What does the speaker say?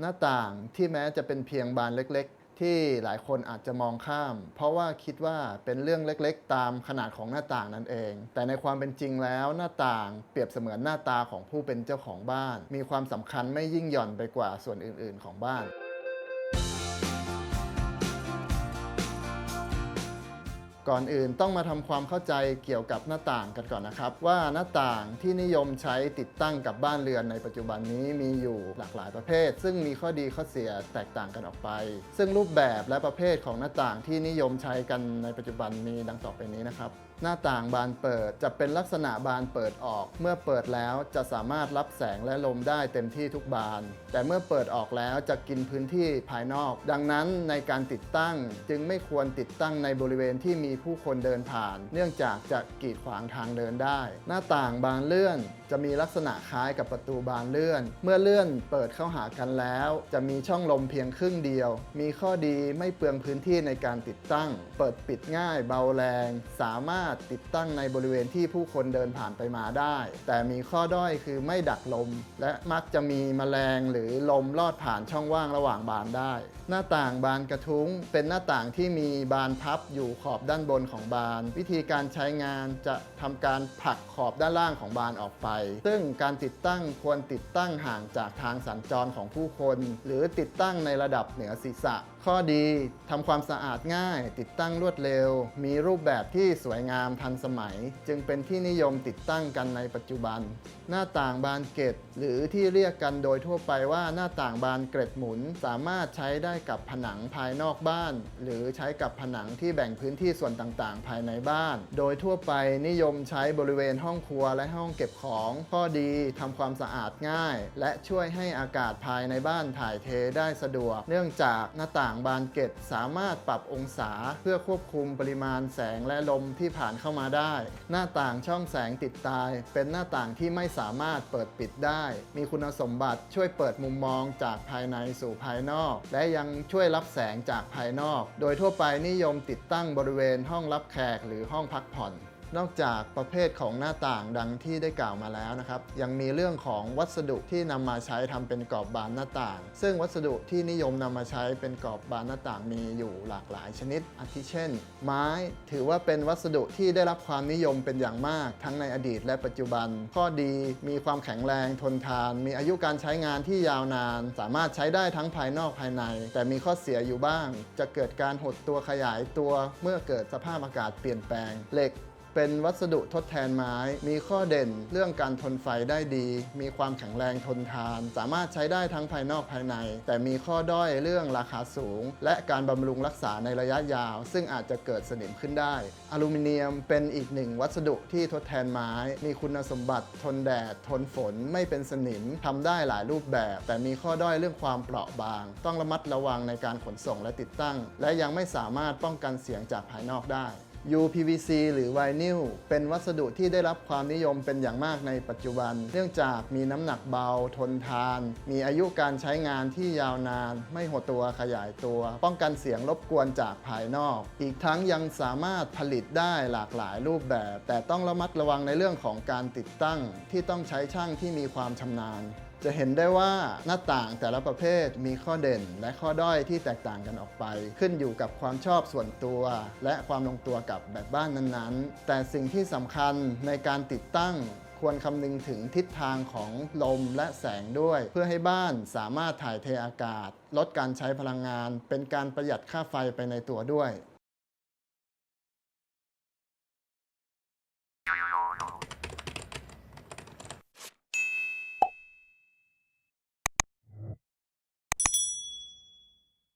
หน้าต่างที่แม้จะเป็นเพียงบานเล็กๆ ที่หลายคนอาจจะมองข้าม เพราะว่าคิดว่าเป็นเรื่องเล็กๆ ตามขนาดของหน้าต่างนั่นเอง แต่ในความเป็นจริงแล้วหน้าต่างเปรียบเสมือนหน้าตาของผู้เป็นเจ้าของบ้าน มีความสำคัญไม่ยิ่งหย่อนไปกว่าส่วนอื่นๆ ของบ้าน ก่อนอื่นต้องมาทำความเข้าใจเกี่ยวกับหน้าต่างกันก่อนนะครับ ว่าหน้าต่างที่นิยมใช้ติดตั้งกับบ้านเรือนในปัจจุบันนี้มีอยู่หลากหลายประเภท ซึ่งมีข้อดีข้อเสียแตกต่างกันออกไป ซึ่งรูปแบบและประเภทของหน้าต่างที่นิยมใช้กันในปัจจุบันมีดังต่อไปนี้นะครับหน้าต่างบานเปิดจะเป็นลักษณะบานเปิดออก เมื่อเปิดแล้วจะสามารถรับแสงและลมได้เต็มที่ทุกบาน แต่เมื่อเปิดออกแล้วจะกินพื้นที่ภายนอก ดังนั้นในการติดตั้งจึงไม่ควรติดตั้งในบริเวณที่มีผู้คนเดินผ่าน เนื่องจากจะกีดขวางทางเดินได้ หน้าต่างบานเลื่อนจะมีลักษณะคล้ายกับประตูบานเลื่อน เมื่อเลื่อนเปิดเข้าหากันแล้ว จะมีช่องลมเพียงครึ่งเดียว มีข้อดีไม่เปลืองพื้นที่ในการติดตั้ง เปิดปิดง่ายเบาแรง สามารถติดตั้งในบริเวณที่ผู้คนเดินผ่านไปมาได้ แต่มีข้อด้อยคือไม่ดักลม และมักจะมีแมลงหรือลมลอดผ่านช่องว่างระหว่างบานได้ หน้าต่างบานกระทุ้ง เป็นหน้าต่างที่มีบานพับอยู่ขอบด้านบนของบาน วิธีการใช้งานจะทำการผลักขอบด้านล่างของบานออกไปซึ่งการติดตั้งควรติดตั้งห่างจากทางสัญจรของผู้คน หรือติดตั้งในระดับเหนือศีรษะ ข้อดีทำความสะอาดง่าย ติดตั้งรวดเร็ว มีรูปแบบที่สวยงามทันสมัย จึงเป็นที่นิยมติดตั้งกันในปัจจุบัน หน้าต่างบานเกล็ด หรือที่เรียกกันโดยทั่วไปว่าหน้าต่างบานเกล็ดหมุน สามารถใช้ได้กับผนังภายนอกบ้าน หรือใช้กับผนังที่แบ่งพื้นที่ส่วนต่างๆ ภายในบ้าน โดยทั่วไปนิยมใช้บริเวณห้องครัวและห้องเก็บของข้อดีทำความสะอาดง่าย และช่วยให้อากาศภายในบ้านถ่ายเทได้สะดวก เนื่องจากหน้าต่างบานเกล็ดสามารถปรับองศาเพื่อควบคุมปริมาณแสงและลมที่ผ่านเข้ามาได้ หน้าต่างช่องแสงติดตาย เป็นหน้าต่างที่ไม่สามารถเปิดปิดได้ มีคุณสมบัติช่วยเปิดมุมมองจากภายในสู่ภายนอก และยังช่วยรับแสงจากภายนอก โดยทั่วไปนิยมติดตั้งบริเวณห้องรับแขกหรือห้องพักผ่อน นอกจากประเภทของหน้าต่างดังที่ได้กล่าวมาแล้วนะครับ ยังมีเรื่องของวัสดุที่นำมาใช้ทำเป็นกรอบบานหน้าต่าง ซึ่งวัสดุที่นิยมนำมาใช้เป็นกรอบบานหน้าต่างมีอยู่หลากหลายชนิด อาทิเช่น ไม้ถือว่าเป็นวัสดุที่ได้รับความนิยมเป็นอย่างมาก ทั้งในอดีตและปัจจุบัน ข้อดีมีความแข็งแรงทนทาน มีอายุการใช้งานที่ยาวนาน สามารถใช้ได้ทั้งภายนอกภายใน แต่มีข้อเสียอยู่บ้าง จะเกิดการหดตัวขยายตัวเมื่อเกิดสภาพอากาศเปลี่ยนแปลงเหล็ก เป็นวัสดุทดแทนไม้ มีข้อเด่นเรื่องการทนไฟได้ดี มีความแข็งแรงทนทาน สามารถใช้ได้ทั้งภายนอกภายใน แต่มีข้อด้อยเรื่องราคาสูง และการบำรุงรักษาในระยะยาว ซึ่งอาจจะเกิดสนิมขึ้นได้ อลูมิเนียมเป็นอีกหนึ่งวัสดุที่ทดแทนไม้ มีคุณสมบัติทนแดด ทนฝน ไม่เป็นสนิมทำได้หลายรูปแบบ แต่มีข้อด้อยเรื่องความเปราะบาง ต้องระมัดระวังในการขนส่งและติดตั้ง และยังไม่สามารถป้องกันเสียงจากภายนอกได้ UPVC หรือไวนิลเป็นวัสดุที่ได้รับความนิยมเป็นอย่างมากในปัจจุบัน เนื่องจากมีน้ำหนักเบาทนทาน มีอายุการใช้งานที่ยาวนาน ไม่หดตัวขยายตัว ป้องกันเสียงรบกวนจากภายนอก อีกทั้งยังสามารถผลิตได้หลากหลายรูปแบบ แต่ต้องระมัดระวังในเรื่องของการติดตั้ง ที่ต้องใช้ช่างที่มีความชำนาญ จะเห็นได้ว่าหน้าต่างแต่ละประเภทมีข้อเด่น และข้อด้อยที่แตกต่างกันออกไป ขึ้นอยู่กับความชอบส่วนตัว และความลงตัวกับแบบบ้านนั้นๆ แต่สิ่งที่สำคัญในการติดตั้งควรคำนึงถึงทิศทางของลมและแสงด้วย เพื่อให้บ้านสามารถถ่ายเทอากาศ ลดการใช้พลังงาน เป็นการประหยัดค่าไฟไปในตัวด้วย